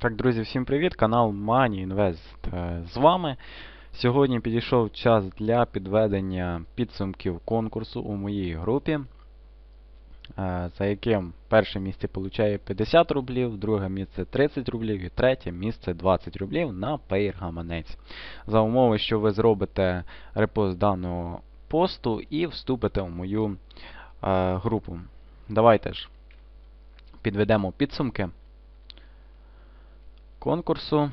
Так, друзі, всім привіт! Канал Money Invest е, з вами. Сьогодні підійшов час для підведення підсумків конкурсу у моїй групі, е, за яким перше місце получає 50 рублів, друге місце 30 рублів і третє місце 20 рублів на Payer гаманець. За умови, що ви зробите репост даного посту і вступите в мою е, групу. Давайте ж підведемо підсумки конкурсу.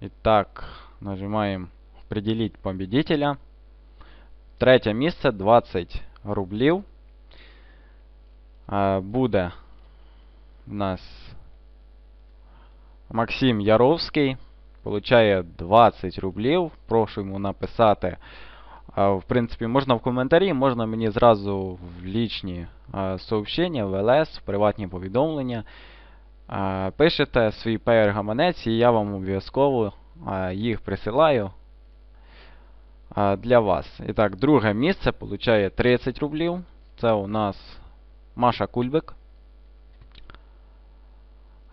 Итак, нажимаем определить победителя. Третє місце 20 рублів. Е, Буде у нас Максим Яровський. Получає 20 рублів. Прошу йому написати. В принципі, можна в коментарі, можна мені зразу в лічні сообщення, в ЛС, в приватні повідомлення. Пишете свій пейер гаманець, і я вам обов'язково їх присилаю для вас. І так, друге місце получає 30 рублів. Це у нас Маша Кульбик.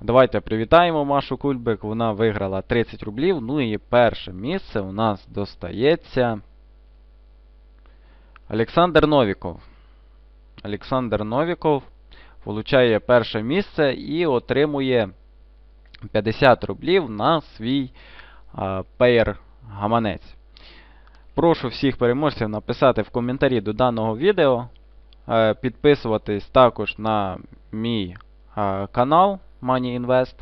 Давайте привітаємо Машу Кульбик. Вона виграла 30 рублів. Ну і перше місце у нас достається Олександр Новіков. Олександр Новіков получає перше місце і отримує 50 рублів на свій пейер гаманець. Прошу всіх переможців написати в коментарі до даного відео. е, Підписуватись також на мій канал Money Invest,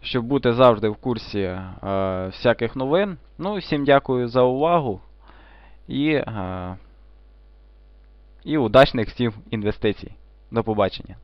щоб бути завжди в курсі е, всяких новин. Ну, всім дякую за увагу і, е, і удачних всім інвестицій. До побачення.